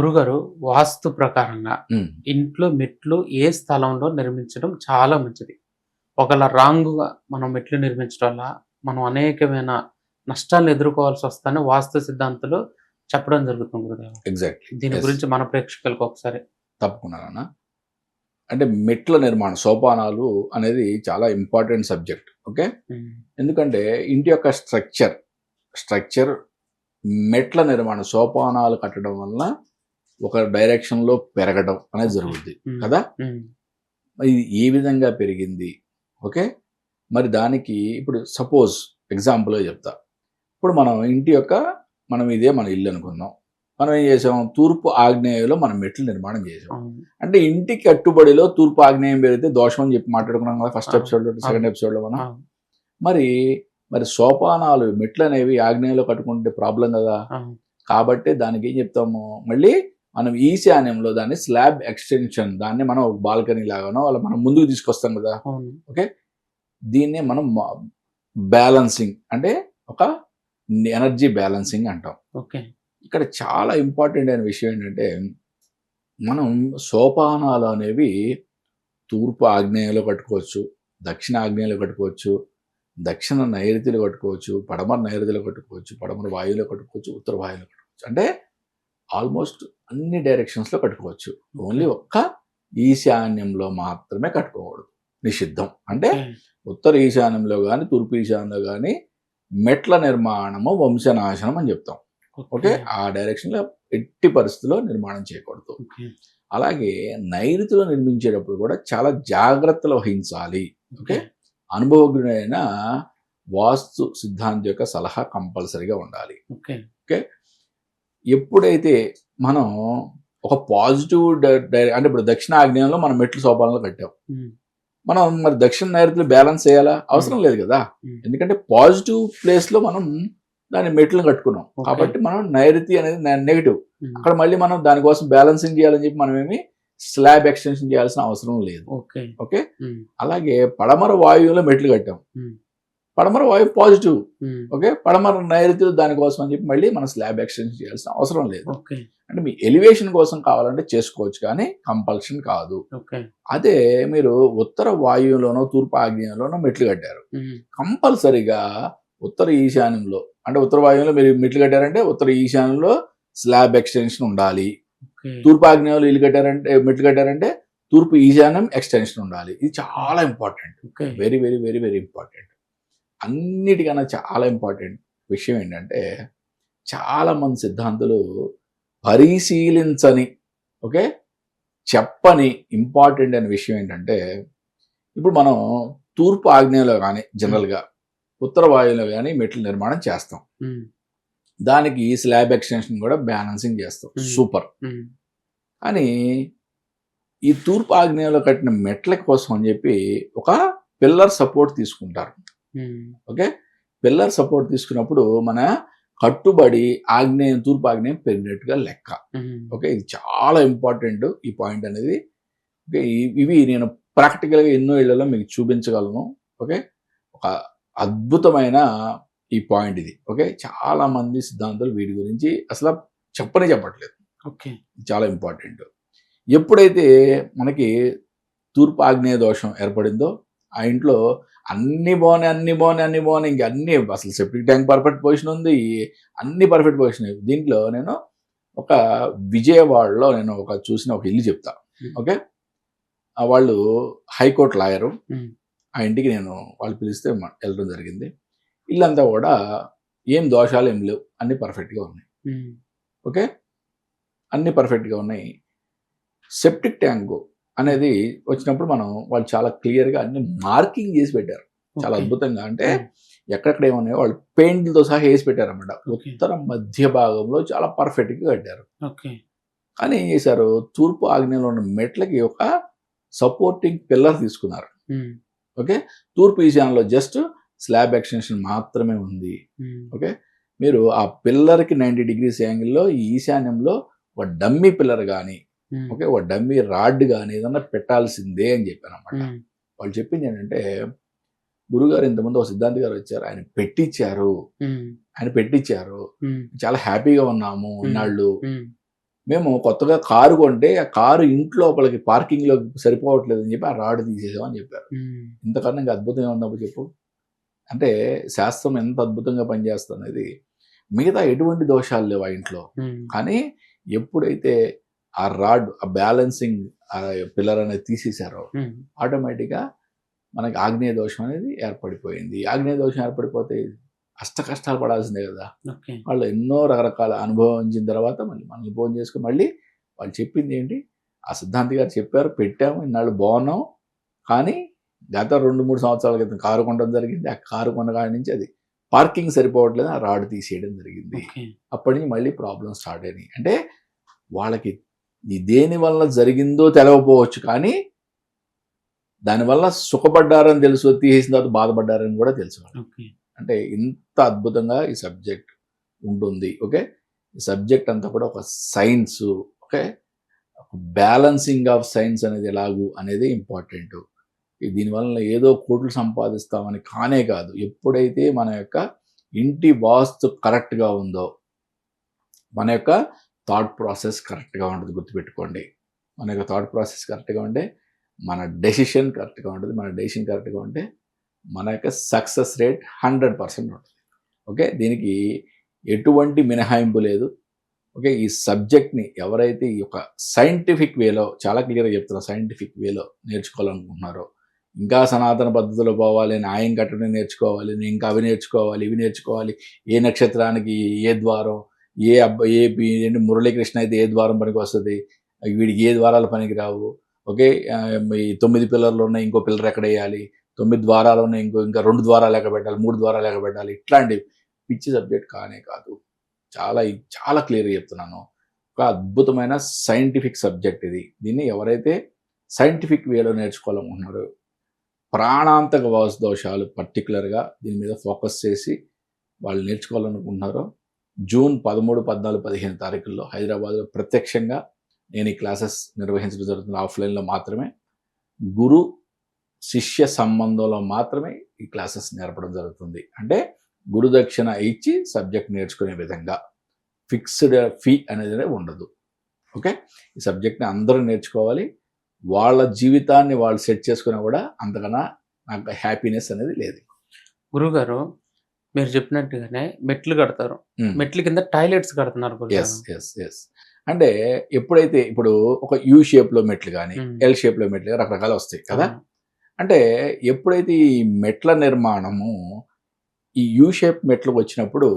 గురుగారు వాస్తు ప్రకారంగా ఇంట్లో మెట్లు ఏ స్థలంలో నిర్మించడం చాలా మంచిది. ఒకవేళ రాంగుగా మనం మెట్లు నిర్మించడం వల్ల మనం అనేకమైన నష్టాలను ఎదుర్కోవాల్సి వస్తుందని వాస్తు సిద్ధాంతులు చెప్పడం జరుగుతుంది గురుదేవ ఎగ్జాక్ట్లీ దీని. గురించి మన ప్రేక్షకులకు ఒకసారి తప్పకుండా అంటే మెట్ల నిర్మాణం సోపానాలు అనేది చాలా ఇంపార్టెంట్ సబ్జెక్ట్ ఓకే ఎందుకంటే ఇంటి యొక్క స్ట్రక్చర్ స్ట్రక్చర్ మెట్ల నిర్మాణం సోపానాలు కట్టడం వల్ల ఒక డైరెక్షన్లో పెరగడం అనేది జరుగుద్ది కదా? ఇది ఏ విధంగా పెరిగింది? ఓకే? మరి దానికి ఇప్పుడు సపోజ్ ఎగ్జాంపుల్గా చెప్తా. ఇప్పుడు మనం ఇంటి యొక్క మనం ఇదే మన ఇల్లు అనుకుందాం. మనం ఏం చేసాం? తూర్పు ఆగ్నేయంలో మనం మెట్లు నిర్మాణం చేసాం. అంటే ఇంటి కట్టుబడిలో తూర్పు ఆగ్నేయం పెరిగితే దోషం అని చెప్పి మాట్లాడుకున్నాం కదా ఫస్ట్ అవును. ఎపిసోడ్ సెకండ్ ఎపిసోడ్లో మనం. మరి మరి సోపానాలు మెట్లు అనేవి ఆగ్నేయంలో కట్టుకుంటే ప్రాబ్లం కదా? కాబట్టి దానికి ఏం చెప్తాము? మళ్ళీ మనం ఈశాన్యంలో దాన్ని స్లాబ్ ఎక్స్టెన్షన్ దాన్ని మనం బాల్కనీ లాగానో అలా మనం ముందుకు తీసుకొస్తాం కదా. అవును, దీన్నే మనం బ్యాలన్సింగ్ అంటే ఒక ఎనర్జీ బ్యాలన్సింగ్ అంటాం. ఓకే. ఇక్కడ చాలా ఇంపార్టెంట్ అయిన విషయం ఏంటంటే మనం సోపానాలు అనేవి తూర్పు ఆగ్నేయంలో కట్టుకోవచ్చు దక్షిణ ఆగ్నేయంలో కట్టుకోవచ్చు దక్షిణ నైరుతిలో కట్టుకోవచ్చు పడమర నైరుతిలో కట్టుకోవచ్చు పడమర వాయువులో కట్టుకోవచ్చు ఉత్తర వాయువులో కట్టుకోవచ్చు. అంటే ఆల్మోస్ట్ అన్ని డైరెక్షన్స్లో కట్టుకోవచ్చు. ఓన్లీ ఒక్క ఈశాన్యంలో మాత్రమే కట్టుకోకూడదు. నిషిద్ధం. అంటే ఉత్తర ఈశాన్యంలో కానీ తూర్పు ఈశాన్యంలో కానీ మెట్ల నిర్మాణము వంశనాశనం అని చెప్తాం. ఓకే. ఆ డైరెక్షన్లో ఎట్టి పరిస్థితుల్లో నిర్మాణం చేయకూడదు. అలాగే నైరుతిలో నిర్మించేటప్పుడు కూడా చాలా జాగ్రత్తలు వహించాలి. ఓకే? అనుభవజ్ఞుడైన వాస్తు సిద్ధాంతి యొక్క సలహా కంపల్సరీగా ఉండాలి. ఓకే? ఎప్పుడైతే మనం ఒక పాజిటివ్ అంటే ఇప్పుడు దక్షిణ ఆగ్నేయంలో మనం మెట్లు సోపానాలు కట్టాం. మనం మరి దక్షిణ నైరుతిలో బ్యాలెన్స్ చేయాలా? అవసరం లేదు కదా? ఎందుకంటే పాజిటివ్ ప్లేస్లో మనం దాని మెట్లు కట్టుకున్నాం. కాబట్టి మనం నైరుతి అనేది నెగిటివ్. అక్కడ మళ్ళీ మనం దానికోసం బ్యాలెన్సింగ్ చేయాలని చెప్పి మనం ఏమి స్లాబ్ ఎక్స్టెన్షన్ చేయాల్సిన అవసరం లేదు. ఓకే. అలాగే పడమర వాయువులో మెట్లు కట్టాం. పడమర వాయువు పాజిటివ్. ఓకే? పడమర నైరుతిలో దానికోసం అని చెప్పి మళ్ళీ మనం స్లాబ్ ఎక్స్టెన్షన్ చేయాల్సిన అవసరం లేదు. అంటే మీ ఎలివేషన్ కోసం కావాలంటే చేసుకోవచ్చు కానీ కంపల్షన్ కాదు. అదే మీరు ఉత్తర వాయువులోనో తూర్పు ఆగ్నేయంలోనో మెట్లు కట్టారు. కంపల్సరిగా ఉత్తర ఈశాన్యంలో అంటే ఉత్తర వాయువులో మీరు మెట్లు కట్టారంటే ఉత్తర ఈశాన్యంలో స్లాబ్ ఎక్స్టెన్షన్ ఉండాలి. తూర్పు ఆగ్నేయంలో ఇల్లు కట్టారంటే మెట్లు కట్టారంటే తూర్పు ఈశాన్యం ఎక్స్టెన్షన్ ఉండాలి. ఇది చాలా important. Very very very very important. అన్నిటికన్నా చాలా ఇంపార్టెంట్ విషయం ఏంటంటే చాలా మంది సిద్ధాంతులు పరిశీలించని ఓకే? చెప్పని ఇంపార్టెంట్ అనే విషయం ఏంటంటే ఇప్పుడు మనం తూర్పు ఆగ్నేయంలో కానీ జనరల్గా ఉత్తర వాయువులో కానీ మెట్ల నిర్మాణం చేస్తాం. ఉమ్, దానికి స్లాబ్ ఎక్స్టెన్షన్ కూడా బ్యాలెన్సింగ్ చేస్తాం. Hmm. సూపర్. కానీ ఈ తూర్పు ఆగ్నేయంలో కట్టిన మెట్ల కోసం అని చెప్పి ఒక పిల్లర్ సపోర్ట్ తీసుకుంటారు. ఓకే? పిల్లర్ సపోర్ట్ తీసుకున్నప్పుడు మన కట్టుబడి ఆగ్నేయం తూర్పు ఆగ్నేయం పెరిగినట్టుగా లెక్క. ఓకే? ఇది చాలా ఇంపార్టెంట్ ఈ పాయింట్ అనేది. ఓకే? ఇవి నేను ప్రాక్టికల్గా ఎన్నో ఇళ్ళలో మీకు చూపించగలను. ఓకే? ఒక అద్భుతమైన ఈ పాయింట్ ఇది. ఓకే? చాలా మంది సిద్ధాంతాలు వీటి గురించి అసలు చెప్పనే చెప్పట్లేదు. ఓకే. ఇది చాలా ఇంపార్టెంట్. ఎప్పుడైతే మనకి తూర్పు ఆగ్నేయ దోషం ఏర్పడిందో ఆ ఇంట్లో అన్ని బాగున్నాయి అన్ని బాగున్నాయి అన్ని బాగున్నాయి. ఇంక అన్ని అసలు సెప్టిక్ ట్యాంక్ పర్ఫెక్ట్ పొజిషన్ ఉంది. అన్ని పర్ఫెక్ట్ పొజిషన్ దీంట్లో నేను ఒక విజయవాడలో నేను ఒక చూసిన ఒక ఇల్లు చెప్తా. ఓకే? వాళ్ళు హైకోర్టు లాయరు. ఆ ఇంటికి నేను వాళ్ళు పిలిస్తే వెళ్ళడం జరిగింది. ఇల్లంతా కూడా ఏం దోషాలు ఏం లేవు. అన్ని పర్ఫెక్ట్గా ఉన్నాయి. ఓకే? అన్ని పర్ఫెక్ట్గా ఉన్నాయి. సెప్టిక్ ట్యాంక్ అనేది వచ్చినప్పుడు మనం వాళ్ళు చాలా క్లియర్గా అన్ని మార్కింగ్ చేసి పెట్టారు. చాలా. అద్భుతంగా. అంటే ఉమ్, ఎక్కడెక్కడ ఏమన్నాయో వాళ్ళు పెయింట్లతో సహా వేసి పెట్టారన్నమాట. ఓకే. ఉత్తర మధ్య భాగంలో చాలా పర్ఫెక్ట్గా కట్టారు. కానీ ఏం చేశారు? తూర్పు ఆగ్నేయంలో ఉన్న మెట్లకి ఒక సపోర్టింగ్ పిల్లర్ తీసుకున్నారు. Um, okay? తూర్పు ఈశాన్యంలో జస్ట్ స్లాబ్ ఎక్స్టెన్షన్ మాత్రమే ఉంది. Um, okay? మీరు ఆ పిల్లర్కి నైంటీ డిగ్రీస్ యాంగిల్లో ఈ ఈశాన్యంలో ఒక డమ్మీ పిల్లర్ కానీ ఓకే ఒక డమ్మీ రాడ్ కానీ ఏదన్నా పెట్టాల్సిందే అని చెప్పాను అనమాట వాళ్ళు చెప్పింది ఏంటంటే గురుగారు ఇంతమంది ఒక సిద్ధాంతి గారు వచ్చారు ఆయన పెట్టించారు ఆయన పెట్టించారు చాలా హ్యాపీగా ఉన్నాము ఇన్నాళ్ళు. మేము కొత్తగా కారు కొంటే ఆ కారు ఇంట్లో లోపలికి పార్కింగ్లో సరిపోవట్లేదు అని చెప్పి ఆ రాడ్ తీసేసామని చెప్పారు. ఇంతకన్నా ఇంకా అద్భుతం ఏముందప్పుడు చెప్పు? అంటే శాస్త్రం ఎంత అద్భుతంగా పనిచేస్తున్నది మిగతా ఎటువంటి దోషాలు లేవు ఆ ఇంట్లో. కానీ ఎప్పుడైతే ఆ రాడ్ ఆ బ్యాలెన్సింగ్ ఆ పిల్లర్ అనేది తీసేశారో ఆటోమేటిక్గా మనకి ఆగ్నేయ దోషం అనేది ఏర్పడిపోయింది. ఆగ్నేయ దోషం ఏర్పడిపోతే అష్ట కష్టాలు పడాల్సిందే కదా. వాళ్ళు ఎన్నో రకరకాల అనుభవించిన తర్వాత మళ్ళీ మనల్ని ఫోన్ చేసుకుని మళ్ళీ వాళ్ళు చెప్పింది ఏంటి? ఆ సిద్ధాంతి గారు చెప్పారు పెట్టాము ఇన్నాళ్ళు బాగున్నాం. కానీ గత రెండు మూడు సంవత్సరాల క్రితం కారు కొనడం జరిగింది. ఆ కారు కొన్న కాడి నుంచి అది పార్కింగ్ సరిపోవట్లేదు. ఆ రాడ్ తీసేయడం జరిగింది. అప్పటి నుంచి మళ్ళీ ప్రాబ్లమ్ స్టార్ట్ అయినాయి. అంటే వాళ్ళకి దేని వల్ల జరిగిందో తెలవకపోవచ్చు కానీ దానివల్ల సుఖపడ్డారని తెలుసు తీసేసిన తర్వాత బాధపడ్డారని కూడా తెలుసు అంటే ఇంత అద్భుతంగా ఈ సబ్జెక్ట్ ఉంటుంది ఓకే? ఈ సబ్జెక్ట్ అంతా కూడా ఒక science okay? Balancing of science అనేది ఎలాగు అనేది ఇంపార్టెంట్. దీనివల్ల ఏదో కోట్లు సంపాదిస్తామని కానే కాదు ఎప్పుడైతే మన యొక్క ఇంటి వాస్తు కరెక్ట్గా ఉందో మన యొక్క థాట్ ప్రాసెస్ కరెక్ట్గా ఉంటుంది గుర్తుపెట్టుకోండి. మన యొక్క థాట్ ప్రాసెస్ కరెక్ట్గా ఉంటే మన డెసిషన్ కరెక్ట్గా ఉంటుంది మన డెసిషన్ కరెక్ట్గా ఉంటే మన యొక్క సక్సెస్ రేట్ హండ్రెడ్ పర్సెంట్ ఉంటుంది. ఓకే? దీనికి ఎటువంటి మినహాయింపు లేదు. ఓకే? ఈ సబ్జెక్ట్ని ఎవరైతే ఈ యొక్క సైంటిఫిక్ వేలో చాలా క్లియర్గా చెప్తున్నా సైంటిఫిక్ వేలో నేర్చుకోవాలనుకుంటున్నారో ఇంకా సనాతన పద్ధతిలో పోవాలి న్యాయం కట్టడం నేర్చుకోవాలి నేను ఇంకా అవి నేర్చుకోవాలి ఇవి నేర్చుకోవాలి ఏ నక్షత్రానికి ఏ ద్వారం ఏ అబ్బాయి ఏ ఏంటి మురళీకృష్ణ అయితే ఏ ద్వారం పనికి వస్తుంది? వీడికి ఏ ద్వారాలు పనికి రావు? ఓకే ఈ తొమ్మిది పిల్లర్లు ఉన్నాయి ఇంకో పిల్లర్ ఎక్కడ వేయాలి? తొమ్మిది ద్వారాలు ఉన్నాయి ఇంకో ఇంకా రెండు ద్వారాలు ఎక్కడ పెట్టాలి? మూడు ద్వారాలు ఎక్కడ పెట్టాలి? ఇట్లాంటి పిచ్చి సబ్జెక్ట్ కానే కాదు. చాలా చాలా క్లియర్గా చెప్తున్నాను. ఒక అద్భుతమైన సైంటిఫిక్ సబ్జెక్ట్ ఇది. దీన్ని ఎవరైతే సైంటిఫిక్ వేలో నేర్చుకోవాలనుకుంటున్నారో ప్రాణాంతక వాసు దోషాలు పర్టికులర్గా దీని మీద ఫోకస్ చేసి వాళ్ళు నేర్చుకోవాలనుకుంటున్నారో జూన్ పదమూడు పద్నాలుగు పదిహేను తారీఖుల్లో హైదరాబాద్లో ప్రత్యక్షంగా నేను ఈ క్లాసెస్ నిర్వహించడం జరుగుతుంది. ఆఫ్లైన్లో మాత్రమే. గురు శిష్య సంబంధంలో మాత్రమే ఈ క్లాసెస్ నేర్పడం జరుగుతుంది. అంటే గురుదక్షిణ ఇచ్చి సబ్జెక్ట్ నేర్చుకునే విధంగా ఫిక్స్డ్ ఫీ అనేది ఉండదు. ఓకే? ఈ సబ్జెక్ట్ని అందరూ నేర్చుకోవాలి. వాళ్ళ జీవితాన్ని వాళ్ళు సెట్ చేసుకున్నా కూడా అంతకన్నా నాకు హ్యాపీనెస్ అనేది లేదు. గురుగారు మీరు చెప్పినట్టుగానే మెట్లు కడతారు. మెట్ల కింద టాయిలెట్స్ కడుతున్నారు అంటే ఎప్పుడైతే ఇప్పుడు ఒక యూ షేప్లో మెట్లు కానీ. ఎల్ షేప్లో మెట్లు కానీ రకరకాలు వస్తాయి కదా. అంటే ఎప్పుడైతే ఈ మెట్ల నిర్మాణము ఈ యూ షేప్ మెట్లు వచ్చినప్పుడు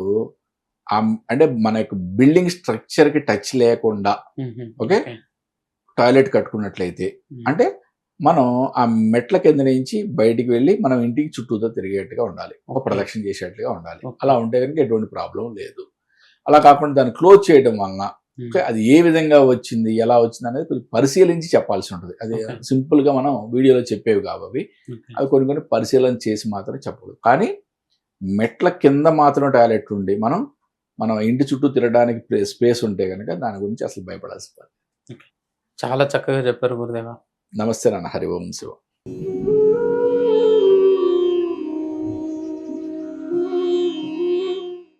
ఆ అంటే మన యొక్క బిల్డింగ్ స్ట్రక్చర్కి టచ్ లేకుండా ఓకే. టాయిలెట్ కట్టుకున్నట్లయితే అంటే మనం ఆ మెట్ల కింద నుంచి బయటికి వెళ్ళి మనం ఇంటికి చుట్టూతో తిరిగేట్టుగా ఉండాలి. ఒక. ప్రదక్షిణ చేసేట్టుగా ఉండాలి. అలా ఉంటే కనుక ఎటువంటి ప్రాబ్లం లేదు. అలా కాకుండా దాన్ని క్లోజ్ చేయడం వలన అది ఏ విధంగా వచ్చింది ఎలా వచ్చింది అనేది కొంచెం పరిశీలించి చెప్పాల్సి ఉంటుంది. అది ఓకే. సింపుల్గా మనం వీడియోలో చెప్పేవి కావు అవి. కొన్ని కొన్ని పరిశీలన చేసి మాత్రం చెప్పకూడదు. కానీ మెట్ల కింద మాత్రం టాయిలెట్ ఉండి మనం మనం ఇంటి చుట్టూ తిరగడానికి స్పేస్ ఉంటే కనుక దాని గురించి అసలు భయపడాల్సి చాలా చక్కగా చెప్పారు గురుదేవా. నమస్తే నాన్న హరి ఓం శివ